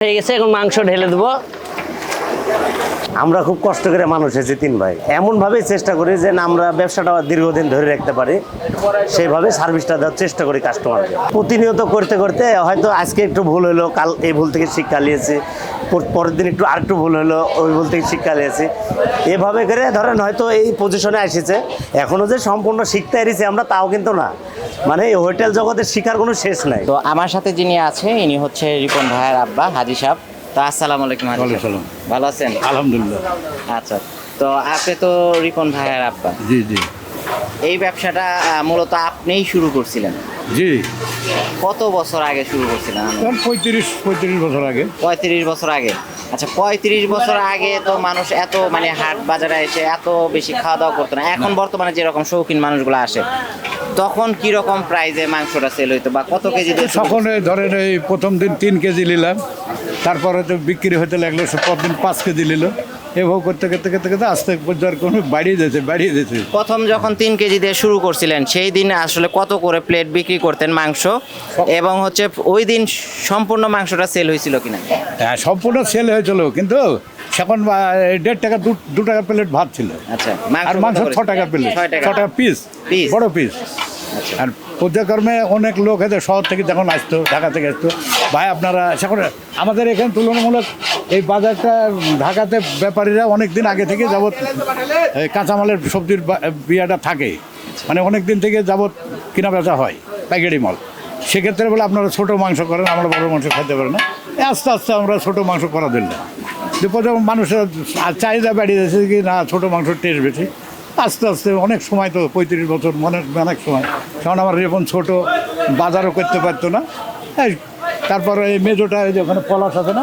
হয়ে গেছে এখন মাংস ঢেলে দেবো। আমরা খুব কষ্ট করে মানুষ এসেছি তিন ভাই। এমনভাবেই চেষ্টা করি যে আমরা ব্যবসাটা দীর্ঘদিন ধরে রাখতে পারি। সেইভাবে সার্ভিসটা দেওয়ার চেষ্টা করি কাস্টমারকে প্রতিনিয়ত করতে করতে হয়তো আজকে একটু ভুল হলো, কাল এই ভুল থেকে শিক্ষা নিয়েছি, পর- পরের দিন একটু আরেকটু ভুল হলো, ওই ভুল থেকে শিক্ষা নিয়েছি। এভাবে করে ধরেন হয়তো এই পজিশনে এসেছে এখনও যে সম্পূর্ণ শিখতে এসেছি আমরা, তাও কিন্তু না। মানে এই হোটেল জগতের শিখার কোনো শেষ নাই। তো আমার সাথে যিনি আছে, ইনি হচ্ছে রিপন ভাইয়ের আব্বা, হাজি সাহেব। তো আসসালামু আলাইকুম আসসালাম ভালো আছেন? আলহামদুলিল্লাহ। আচ্ছা তো আপনি তো রিপন ভাইয়ের আব্বা। জি জি। এই ব্যবসাটা মূলত আপনিই শুরু করছিলেন? জি। কত বছর আগে শুরু করছিলেন? পঁয়ত্রিশ পঁয়ত্রিশ বছর আগে। পঁয়ত্রিশ বছর আগে। আচ্ছা পঁয়ত্রিশ বছর আগে তো মানুষ এত মানে হাট বাজারে এসে এত বেশি খাওয়া দাওয়া করতো না। এখন বর্তমানে যেরকম শৌখিন মানুষগুলো আসে তখন কি রকম প্রাইজে মাংসটা সেল হইতো বা কত কেজি তখন ধরেন এই প্রথম দিন তিন কেজি নিলাম তারপরে তো বিক্রি হতে লাগল সে প্রতিদিন পাঁচ কেজি নিল। এভাবে করতে করতে করতে করতে আস্তে কোনো বাড়িয়ে দিয়েছে বাড়িয়ে দিয়েছে। প্রথম যখন তিন কেজি দিয়ে শুরু করছিলেন সেই দিন আসলে কত করে প্লেট বিক্রি করতেন মাংস? এবং হচ্ছে ওই দিন সম্পূর্ণ মাংসটা সেল হয়েছিল কিনা? হ্যাঁ সম্পূর্ণ সেল হয়েছিল কিন্তু এখন দেড় টাকা দু টাকা প্লেট ভাত ছিল। আচ্ছা আর মাংস ছ টাকা প্লেট ছ টাকা পিস। বড় পিস আর পর্যায়ক্রমে অনেক লোক হয়তো শহর থেকে যখন আসতো, ঢাকা থেকে আসতো, ভাই আপনারা সেখন আমাদের এখানে তুলনামূলক এই বাজারটা ঢাকাতে ব্যাপারীরা অনেক দিন আগে থেকে যাবত এই কাঁচামালের সবজির বিয়াটা থাকে। মানে অনেক দিন থেকে যাবত কিনা বেচা হয়, প্যাকেটি মাল। সেক্ষেত্রে বলে আপনারা ছোটো মাংস করেন, আমরা বড় মাংস খেতে পারি না। আস্তে আস্তে আমরা ছোটো মাংস করা দিলাম। যে প্রথম মানুষের চাহিদা বাড়িয়ে যাচ্ছে কি না, ছোটো মাংসের টেস্ট বেশি। আস্তে আস্তে অনেক সময় তো পঁয়ত্রিশ বছর অনেক অনেক সময়। কারণ আমার যখন ছোটো বাজারও করতে পারতো না। তারপরে এই মেজোটা এই যে ওখানে পলাশ আছে না?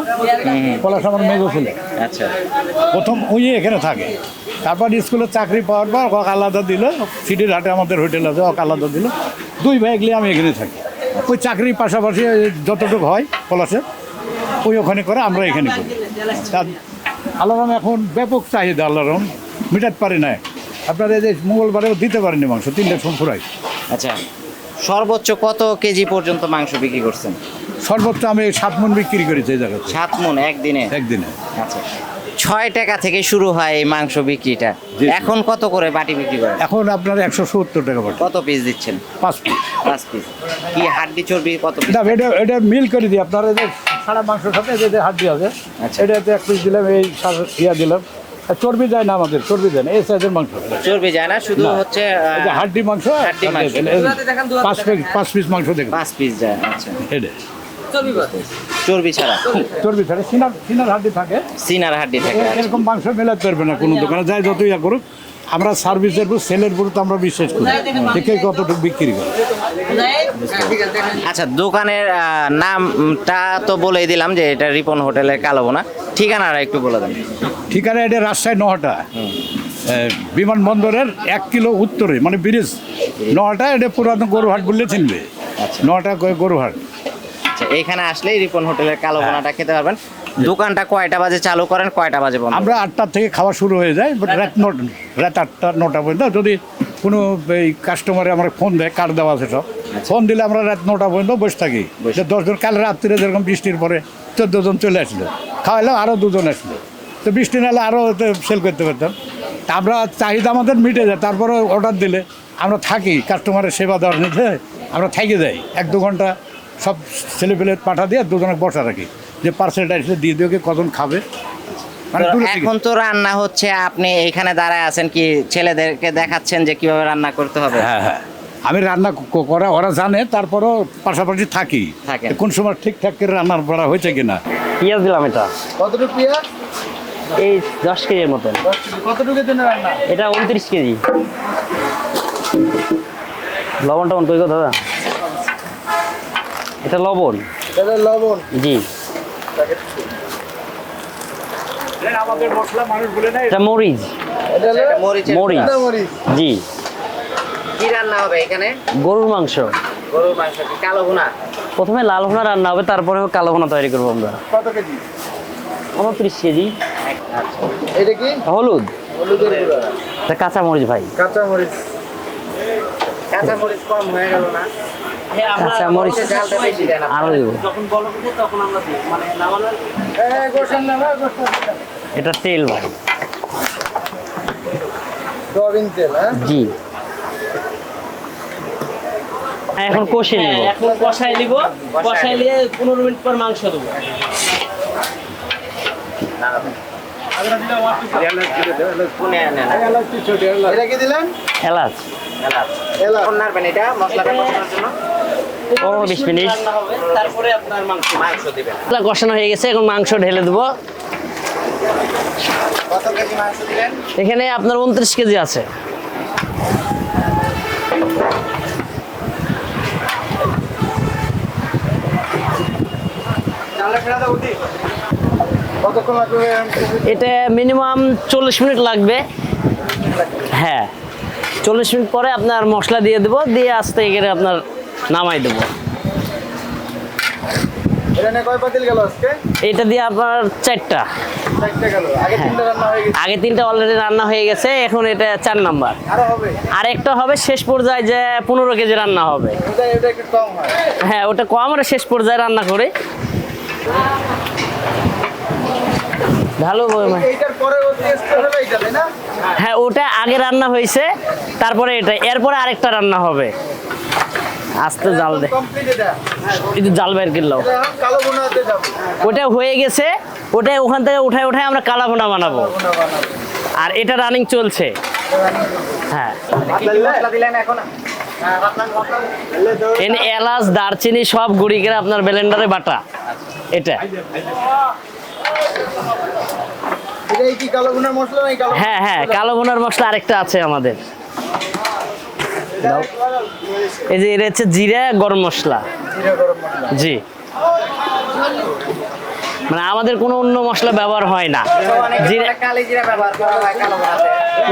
পলাশ আমার মেজো ছিল। আচ্ছা। প্রথম ওই এখানে থাকে। তারপর স্কুলে চাকরি পাওয়ার পর ওক আলাদা দিল। সিটির হাটে আমাদের হোটেল আছে ওক আলাদা দিল। দুই ভাই গেলে আমি এখানে থাকি। ওই চাকরির পাশাপাশি যতটুকু হয় পলাশে ওই ওখানে করে আমরা এখানে করি। তা আল্লাহরাম এখন ব্যাপক চাহিদা আল্লাহরাম মিটাতে পারি না। আপনার এই যে মঙ্গলবারেও দিতে পারেনি মাংস তিনটে সম্পুরাই আচ্ছা সর্বোচ্চ কত কেজি পর্যন্ত মাংস বিক্রি করছেন? সর্বোচ্চ আমি সাত মন বিক্রি করেছি এই জায়গাতে। সাত মন একদিনে? একদিনে। আচ্ছা ছয় টাকা থেকে শুরু হয় এই মাংস বিক্রিটা। এখন কত করে বাটি বিক্রি করে এখন আপনার একশো সত্তর টাকা পড়ছে কত পিস দিচ্ছেন? পাঁচ পিস পাঁচ পিস কি হাড্ডি চর্বি কত পিস না এটা এটা মিল করে দিই। আপনার এই যে সারা মাংসের সাথে যে হাড্ডি আছে আচ্ছা। এটাতে এক পিস দিলাম এই ইয়া দিলাম। চর্বি যায় না আমাদের চর্বি যায় না এই সাইজের মাংস। চর্বি যায় না শুধু হচ্ছে হাড্ডি মাংস হাড্ডি মাংস। পাঁচ পিস পাঁচ পিস মাংস দেখুন পাঁচ পিস যায় আচ্ছা। এটা চর্বি ছাড়া। চর্বি ছাড়া সিনার সিনার হাড্ডি থাকে। সিনার হাড্ডি থাকে আচ্ছা। এরকম মাংস মেলাতে পারবে না কোনো দোকানে যাই যতই ইয়া করুক। আমরা সার্ভিসের উপর সেলের উপর তো আমরা বিশ্বাস করি। দেখে কতটুকু বিক্রি করে? আচ্ছা দোকানের নামটা তো বলেই দিলাম যে এটা রিপন হোটেলের কালোবোনা। ঠিকানাটা একটু বলে দেন। ঠিকানা এটা রাজশাহী নহটা। বিমানবন্দরের এক কিলো উত্তরে মানে ব্রিজ। নহটা এটা পুরানো গরুহাট বললে চিনবে। আচ্ছা। নহটা গরুহাট। আচ্ছা এখানে আসলেই রিপন হোটেলের কালোবোনাটা খেতে পারবেন। দোকানটা কয়টা বাজে চালু করেন কয়টা বাজে বন্ধ? আমরা আটটার থেকে খাওয়া শুরু হয়ে যায় রাত নটা রাত আটটা নটা পর্যন্ত। যদি কোনো এই কাস্টমারে আমার ফোন দেয় কার্ড দেওয়া আছে সব ফোন দিলে আমরা রাত নটা পর্যন্ত বসে থাকি। দশজন কাল রাত্রিরে যেরকম বৃষ্টির পরে চোদ্দ জন চলে আসলো খাওয়াইলাম আরও দুজন আসলো। তো বৃষ্টি নাহলে আরও সেল করতে পারতাম। তা আমরা চাহিদা আমাদের মিটে যায় তারপরে অর্ডার দিলে আমরা থাকি কাস্টমারের সেবা দেওয়ার নিতে আমরা থেকে যাই। এক দু ঘণ্টা সব ছেলে পেলে পাঠা দিয়ে দুজনে বসা রাখি। যে পার্সেলটা এসে দিয়ে দিও কি কজন খাবে? মানে। এখন তো রান্না হচ্ছে আপনি এখানে দাঁড়ায় আছেন কি ছেলেদেরকে দেখাচ্ছেন যে কীভাবে রান্না করতে হবে? হ্যাঁ হ্যাঁ। আমি রান্না করা ওরা জানে তারপরও পাশাপাশি থাকি। কোন সময় ঠিকঠাক করে রান্নার করা হয়েছে কিনা? পেঁয়াজ দিলাম এটা। কতটুকু পেঁয়াজ? এই দশ কেজির মতন। কতটুকু জন্য রান্না? এটা উনত্রিশ কেজি। লবণ টবণ কই দাদা। এটা লবণ। এটা লবণ? জি। আমাদের মশলা মানুষ বলে নেয় এটা মরিচ। মরিচ। জি। কি রান্না হবে এখানে? গরুর মাংস। গরুর মাংস কালো ভুনা? প্রথমে লাল ভুনা রান্না হবে তারপরে কালো ভুনা তৈরি করব আমরা। কত কেজি? উনত্রিশ কেজি। এটা কি? হলুদ। হলুদের কাঁচা মরিচ ভাই। কাঁচা মরিচ কাঁচা মরিচ কম হয়ে গেল না? আচ্ছা মরিচ। জালটা বেশি দেন আপনারা। আরও দেবো যখন বলক উঠে তখন আমরা দিই। মানে গোসল এটা তেল ভাই। সয়াবিন তেল হ্যাঁ? জি। এখন কষে নিব। এখন কষাই নিব। কষাই নিয়ে পনেরো মিনিট পর মাংস দেবো। শুনে নেন এটা কি দিলেন এলাচ। এলাচ। এলাচ। নাড়বেন এটা মশলাটা কষানোর জন্য। পনেরো বিশ মিনিট। তারপরে আপনার মাংস মাংস দিবেন। কষানো হয়ে গেছে এখন মাংস ঢেলে দেবো। কত কেজি মাংস দিবেন? এখানে আপনার উনত্রিশ কেজি আছে। এটা মিনিমাম চল্লিশ মিনিট লাগবে। হ্যাঁ চল্লিশ মিনিট পরে আপনার মশলা দিয়ে দেবো দিয়ে আস্তে এখানে আপনার নামাই দেবো। এটা দিয়ে আপনার চারটা। আগে তিনটা হয়ে আগে তিনটা অলরেডি রান্না হয়ে গেছে এখন এটা চার নাম্বার। আরও একটা হবে শেষ পর্যায়ে যে পনেরো কেজি রান্না হবে। হয়। ওটা কম আর শেষ পর্যায়ে রান্না করে। ভালো হ্যাঁ ওটা আগে রান্না হয়েছে তারপরে এটা এরপরে আরেকটা রান্না হবে। আস্তে জাল দে। একটু জাল করলাম বোনাতে যাব ওটা হয়ে গেছে ওটা ওখান থেকে উঠায় উঠায় আমরা কালা ভুনা বানাবো। বোনা বানাবো আর এটা রানিং চলছে। হ্যাঁ। এলাচ দারচিনি সব গুঁড়ি করে আপনার ব্লেন্ডারে বাটা। এটা। বোনার হ্যাঁ হ্যাঁ কালো ভুনার মশলা আরেকটা আছে আমাদের। এই যে এটা হচ্ছে জিরা গরম মশলা। জি। মানে আমাদের কোনো অন্য মশলা ব্যবহার হয় না।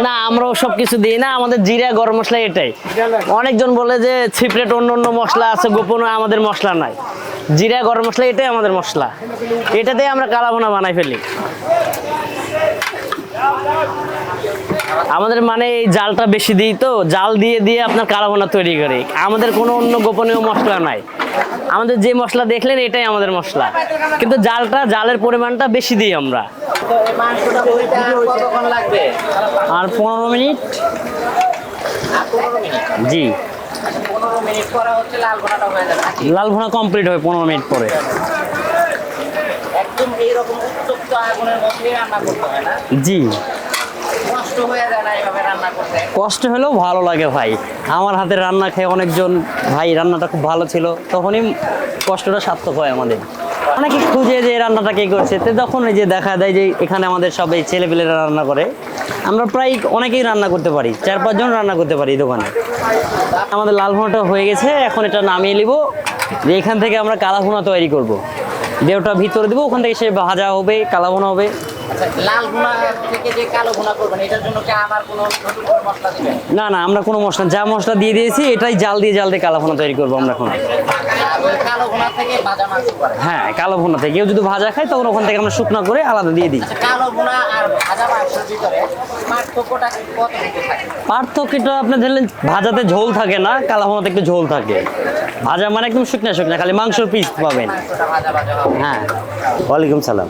না আমরাও সব কিছু দিই না আমাদের জিরা গরম মশলা এটাই। অনেকজন বলে যে সিপ্রেট অন্য অন্য মশলা আছে গোপন আমাদের মশলা নাই। জিরা গরম মশলা এটাই আমাদের মশলা। এটাতেই আমরা কালাভোনা বানাই ফেলি। আমাদের মানে এই জালটা বেশি দিই তো জাল দিয়ে দিয়ে আপনার কালাভোনা তৈরি করি। আমাদের কোনো অন্য গোপনীয় মশলা নাই। আমাদের যে মশলা দেখলেন এটাই আমাদের মশলা। কিন্তু জালটা জালের পরিমাণটা বেশি দিই আমরা। আর পনেরো মিনিট? জি। লাল ভুনা কমপ্লিট হয় পনেরো মিনিট পরে। একদম এইরকম উত্তপ্ত আগুনের মধ্যে রান্না করতে হয় না? জি। কষ্ট হয়ে যায় না এইভাবে রান্না করতে? কষ্ট হলেও ভালো লাগে ভাই। আমার হাতে রান্না খেয়ে অনেকজন, ভাই, রান্নাটা খুব ভালো ছিল, তখনই কষ্টটা সার্থক হয় আমাদের। অনেকে খুঁজে যে রান্নাটা কে করছে, তো তখন এই যে দেখা দেয় যে এখানে আমাদের সব এই ছেলেপেলেরা রান্না করে। আমরা প্রায় অনেকেই রান্না করতে পারি, চার পাঁচজন রান্না করতে পারি দোকানে। আমাদের লাল ভুনাটা হয়ে গেছে, এখন এটা নামিয়ে নিব। যে এখান থেকে আমরা কালা ভুনা তৈরি করব। দেওটা ভিতরে দেবো, ওখান থেকে সে ভাজা হবে কালা ভুনা হবে। আচ্ছা না না আমরা কোনো মশলা যা মশলা দিয়ে দিয়েছি এটাই জাল দিয়ে জাল দিয়ে কালো ভুনা তৈরি করব আমরা এখন। ওই কালো ভুনা থেকে মাংস হ্যাঁ কেউ যদি ভাজা খায় তখন ওখান থেকে আমরা শুকনো করে আলাদা দিয়ে দিই। আচ্ছা পার্থক্যটা আপনি ধরলেন ভাজাতে ঝোল থাকে না কালো ভুনাতে একটু ঝোল থাকে। ভাজা মানে একদম শুকনা শুকনা খালি মাংসর পিস পাবেন। হ্যাঁ। ওয়ালাইকুম সালাম।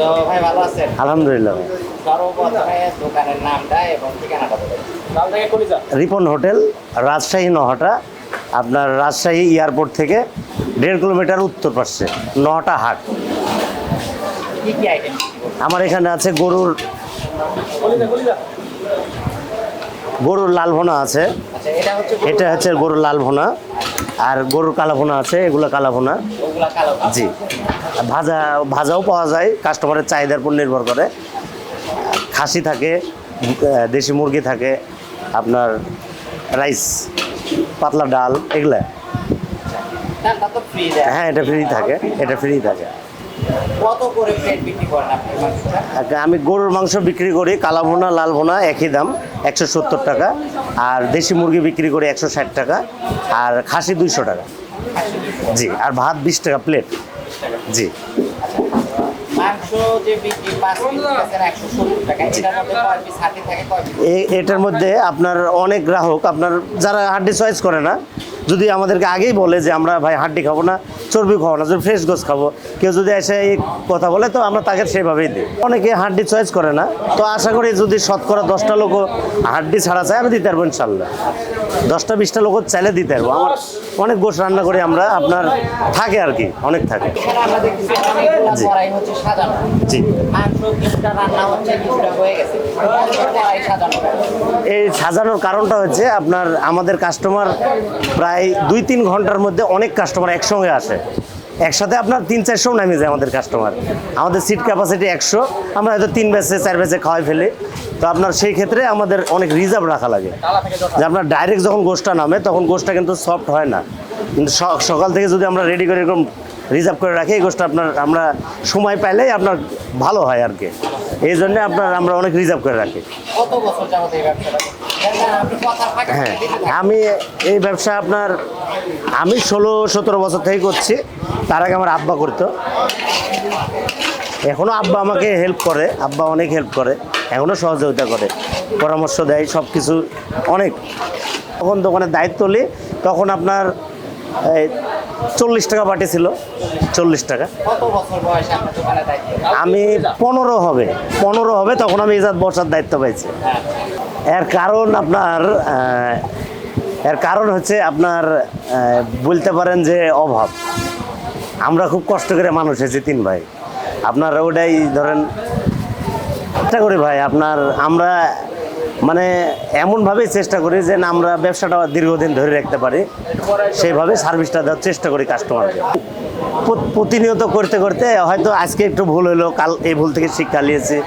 তো ভাই ভালো আছেন? আলহামদুলিল্লাহ সর্বপ্রথমে দোকানের নামটা এবং ঠিকানাটা বলুন। নাম থেকে কলিজা রিপন হোটেল রাজশাহী নহটা আপনার রাজশাহী এয়ারপোর্ট থেকে দেড় কিলোমিটার উত্তর পাশে নহটা হাট। কি কি আইটেম আমার এখানে আছে গরুর গরুর লাল ভোনা আছে। আচ্ছা এটা হচ্ছে এটা হচ্ছে গরুর লাল ভোনা। আর গরুর কালা ভোনা আছে এগুলো কালা ভোনা জি। আর ভাজা ভাজাও পাওয়া যায় কাস্টমারের চাহিদার উপর নির্ভর করে। খাসি থাকে দেশি মুরগি থাকে আপনার রাইস পাতলা ডাল এগুলা। হ্যাঁ এটা ফ্রি থাকে এটা ফ্রি থাকে। কত করে প্লেট বিক্রি করেন আপনি মাংসটা? আচ্ছা, আমি গরুর মাংস বিক্রি করি কালা ভোনা লাল ভোনা একই দাম একশো সত্তর টাকা। আর দেশি মুরগি বিক্রি করি একশো ষাট টাকা। আর খাসি দুইশো টাকা। জি আর ভাত বিশ টাকা প্লেট জি। মাংস যে বিক্রি পাঁচ একশো এটার মধ্যে আপনার অনেক গ্রাহক আপনার যারা হাড্ডি চয়েস করে না যদি আমাদেরকে আগেই বলে যে আমরা ভাই হাড্ডি খাব না চর্বি খাব না যদি ফ্রেশ গোস খাব কেউ যদি এসে এই কথা বলে তো আমরা তাকে সেভাবেই দিই। অনেকে হাড্ডি চয়েস করে না তো আশা করি যদি শতকরা দশটা লোক হাড্ডি ছাড়া চায় আমি দিতে পারব ইনশাল্লাহ। দশটা বিশটা লোক চাইলে দিতে পারব। আমার অনেক গোশ রান্না করি আমরা আপনার থাকে আর কি অনেক থাকে। জি। জি। এই সাজানোর কারণটা হচ্ছে আপনার আমাদের কাস্টমার প্রায় দুই তিন ঘণ্টার মধ্যে অনেক কাস্টমার একসঙ্গে আসে। একসাথে আপনার তিন চারশো নামে যায় আমাদের কাস্টমার আমাদের সিট ক্যাপাসিটি একশো, আমরা হয়তো তিন ব্যাচে, চার ব্যাচে খাওয়াই ফেলি। তো আপনার সেই ক্ষেত্রে আমাদের অনেক রিজার্ভ রাখা লাগে। যে আপনার ডাইরেক্ট যখন গোষ্ঠটা নামে, তখন গোষ্ঠটা কিন্তু সফট হয় না। কিন্তু সকাল থেকে যদি আমরা রেডি করে এরকম রিজার্ভ করে রাখি, এই গোষ্ঠটা আপনার, আমরা সময় পাইলেই আপনার ভালো হয় আর কি। এই জন্য আপনার আমরা অনেক রিজার্ভ করে রাখি। হ্যাঁ দিতে থাকেন। আমি এই ব্যবসা আপনার আমি ষোলো সতেরো বছর থেকে করছি। তার আগে আমার আব্বা করতো। এখনও আব্বা আমাকে হেল্প করে আব্বা অনেক হেল্প করে এখনও সহযোগিতা করে। পরামর্শ দেয় সব কিছু অনেক। তখন দোকানের দায়িত্ব নিই তখন আপনার চল্লিশ টাকা বাটি ছিল চল্লিশ টাকা। আমি পনেরো হবে পনেরো হবে তখন আমি ইজাত বসার দায়িত্ব পাইছি। এর কারণ আপনার এর কারণ হচ্ছে আপনার বলতে পারেন যে অভাব। আমরা খুব কষ্ট করে মানুষ হয়েছি তিন ভাই। আপনার ওটাই ধরেন চেষ্টা করি ভাই আপনার আমরা মানে এমনভাবেই চেষ্টা করি যে না, আমরা ব্যবসাটা দীর্ঘদিন ধরে রাখতে পারি। সেইভাবে সার্ভিসটা দেওয়ার চেষ্টা করি কাস্টমারকে প্রতিনিয়ত করতে করতে হয়তো আজকে একটু ভুল হলো, কাল এই ভুল থেকে শিক্ষা নিয়েছি,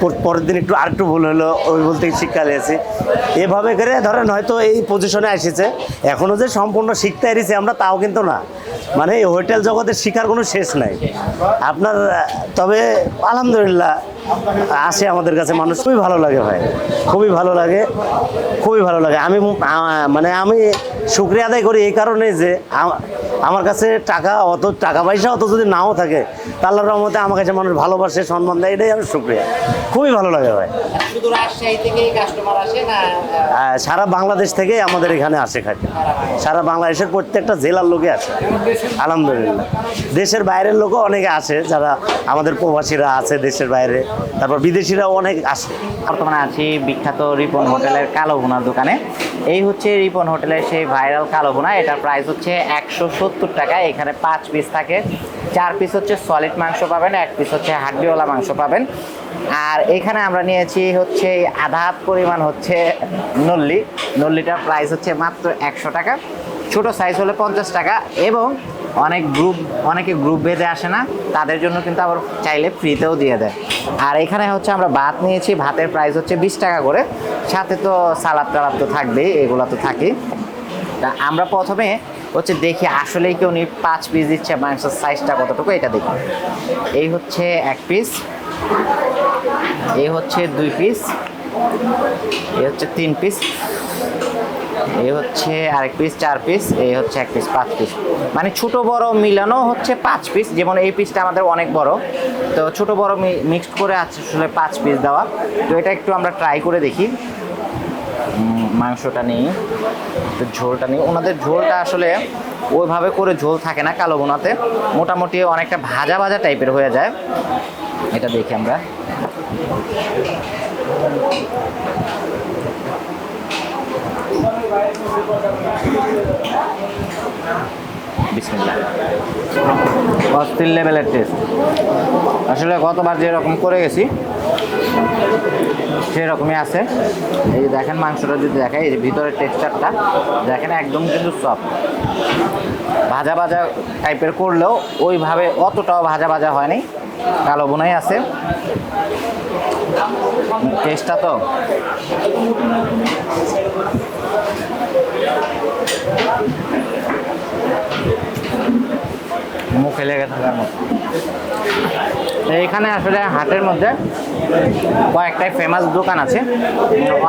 পর- পরের দিন একটু আরেকটু ভুল হলো, ওই ভুল থেকে শিক্ষা নিয়েছি। এভাবে করে ধরেন হয়তো এই পজিশনে এসেছে এখনও যে সম্পূর্ণ শিখতে এসেছি আমরা তাও কিন্তু না। মানে এই হোটেল জগতের শিখার কোনো শেষ নাই। আপনার, তবে আলহামদুলিল্লাহ, আসে আমাদের কাছে মানুষ। খুবই ভালো লাগে ভাই, খুবই ভালো লাগে, খুবই ভালো লাগে। আমি মানে আমি শুক্রিয়া আদায় করি এই কারণে যে আমার কাছে টাকা অত টাকা পয়সা অত যদি নাও থাকে তা আল্লাহর রহমতে আমার কাছে মানুষ ভালোবাসে সম্মান দেয় এটাই আমি শুক্রিয়া। খুবই ভালো লাগে ভাই। শুধু রাজশাহী থেকেই কাস্টমার আসে না আহ, আহ, সারা বাংলাদেশ থেকে আমাদের এখানে আসে খাতে সারা বাংলাদেশের প্রত্যেকটা জেলার লোকে আসে। আলহামদুলিল্লাহ। দেশের বাইরের লোকও অনেকে আসে যারা আমাদের প্রবাসীরা আছে দেশের বাইরে। তারপর বিদেশিরাও অনেক আসে। বর্তমানে আছি বিখ্যাত রিপন হোটেলের কালো ভুনার দোকানে। এই হচ্ছে রিপন হোটেলের সেই ভাইরাল কালো ভুনা এটার প্রাইস হচ্ছে একশো সত্তর টাকা এখানে পাঁচ পিস থাকে। চার পিস হচ্ছে সলিড মাংস পাবেন, এক পিস হচ্ছে হাড্ডিওয়ালা মাংস পাবেন। আর এখানে আমরা নিয়েছি হচ্ছে আধা পরিমাণ হচ্ছে নল্লি। নল্লিটার প্রাইস হচ্ছে মাত্র একশো টাকা। ছোট সাইজ হলে পঞ্চাশ টাকা এবং অনেক গ্রুপ অনেকে গ্রুপ বেঁধে আসে না, তাদের জন্য কিন্তু আবার চাইলে ফ্রিতেও দিয়ে দেয়। আর এখানে হচ্ছে আমরা ভাত নিয়েছি, ভাতের প্রাইস হচ্ছে বিশ টাকা করে। সাথে তো সালাদ টালাদ তো থাকবেই, এগুলো তো থাকেই। তা আমরা প্রথমে হচ্ছে দেখি আসলেই কি উনি পাঁচ পিস দিচ্ছে, মাংসের সাইজটা কতটুকু, এটা দেখি। এই হচ্ছে এক পিস এই হচ্ছে দুই পিস এই হচ্ছে তিন পিস এই হচ্ছে আরেক পিস চার পিস এই হচ্ছে এক পিস পাঁচ পিস মানে ছোট বড় মিলানো হচ্ছে পাঁচ পিস যেমন এই পিসটা আমাদের অনেক বড়। তো ছোট বড় মিক্সড করে আছে আসলে পাঁচ পিস দেওয়া। তো এটা একটু আমরা ট্রাই করে দেখি। মাংসটা নিই তো ঝোলটা নিই। ওনাদের ঝোলটা আসলে ওইভাবে করে ঝোল থাকে না কালো বোনাতে। মোটামুটি অনেকটা ভাজা ভাজা টাইপের হয়ে যায়। এটা দেখি আমরা। লেভেলের টেস্ট আসলে গতবার যেরকম করে গেছি সেরকমই আছে। এই যে দেখেন মাংসটা যদি দেখেন এই যে ভিতরের টেক্সচারটা দেখেন একদম কিন্তু সফট ভাজা ভাজা টাইপের করলেও ওইভাবে অতটাও ভাজা ভাজা হয়নি। কালো বোনাই আছে। টেস্টটা তো? মুখে লেগে থাকার মতো। এইখানে আসলে হাটের মধ্যে কয়েকটাই ফেমাস দোকান আছে।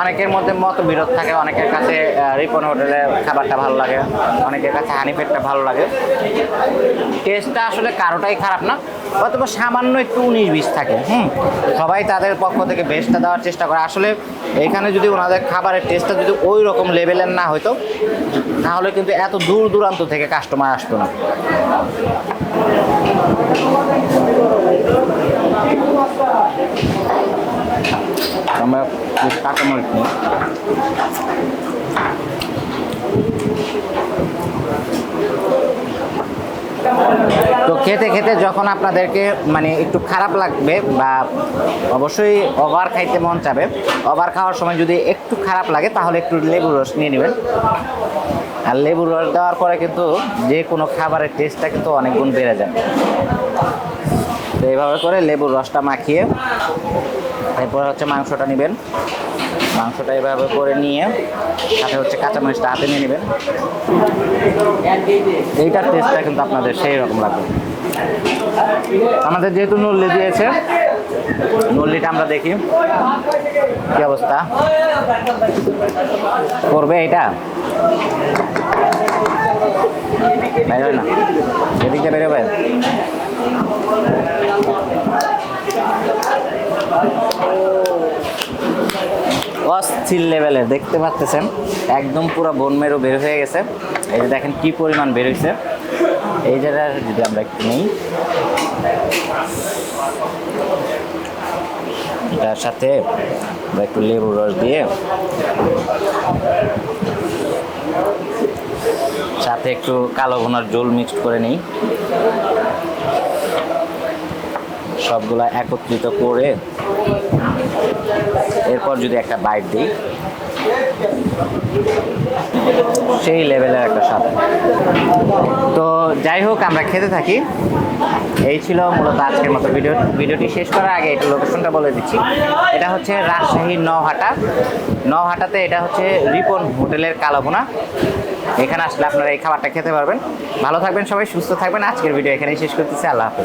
অনেকের মধ্যে মত বিরোধ থাকে, অনেকের কাছে রিপন হোটেলে খাবারটা ভালো লাগে, অনেকের কাছে হানিফেটটা ভালো লাগে। টেস্টটা আসলে কারোটাই খারাপ না। অথবা সামান্য একটু উনিশ বিশ থাকে হুম সবাই তাদের পক্ষ থেকে বেস্টটা দেওয়ার চেষ্টা করে। আসলে এখানে যদি ওনাদের খাবারের টেস্টটা যদি ওই রকম লেভেলের না হতো তাহলে কিন্তু এত দূর দূরান্ত থেকে কাস্টমার আসতো না। আমরা তো খেতে খেতে যখন আপনাদেরকে মানে একটু খারাপ লাগবে বা অবশ্যই ওভার খাইতে মন চাবে, ওভার খাওয়ার সময় যদি একটু খারাপ লাগে তাহলে একটু লেবুর রস নিয়ে নেবেন। আর লেবুর রস দেওয়ার পরে কিন্তু যে কোনো খাবারের টেস্টটা কিন্তু অনেক গুণ বেড়ে যায়। তো এইভাবে করে লেবুর রসটা মাখিয়ে, এরপর হচ্ছে মাংসটা নেবেন। মাংসটা এভাবে করে নিয়ে সাথে হচ্ছে কাঁচামরিচটা হাতে নিয়ে নেবেন। এইটার টেস্টটা কিন্তু আপনাদের সেই রকম লাগবে। আমাদের যেহেতু নল্লি দিয়েছে, নল্লিটা আমরা দেখি। কি অবস্থা? করবে এটা বেরোয় না। এদিকটা বেরোবে? অস্থির লেভেলের, দেখতে পাচ্ছেন? একদম পুরো বন মেরু বের হয়ে গেছে। এই যে দেখেন কি পরিমাণ বের হয়েছে। এই জায়গায় যদি আমরা একটু নিই। এটার সাথে একটু লেবুর রস দিয়ে সাথে একটু কালো ভুনার জল মিক্সড করে নিই। সবগুলা একত্রিত করে এরপর যদি একটা বাইট দিই, সেই লেভেলের একটা স্বাদ তো যাই হোক, আমরা খেতে থাকি। এই ছিল মূলত আজকের মতো ভিডিও। ভিডিওটি শেষ করার আগে একটু লোকেশনটা বলে দিচ্ছি। এটা হচ্ছে রাজশাহী নহাটা নহাটাতে এটা হচ্ছে রিপন হোটেলের কালাভুনা। এখানে আসলে আপনারা এই খাবারটা খেতে পারবেন। ভালো থাকবেন সবাই, সুস্থ থাকবেন। আজকের ভিডিও এখানেই শেষ করতেছি। আল্লাহ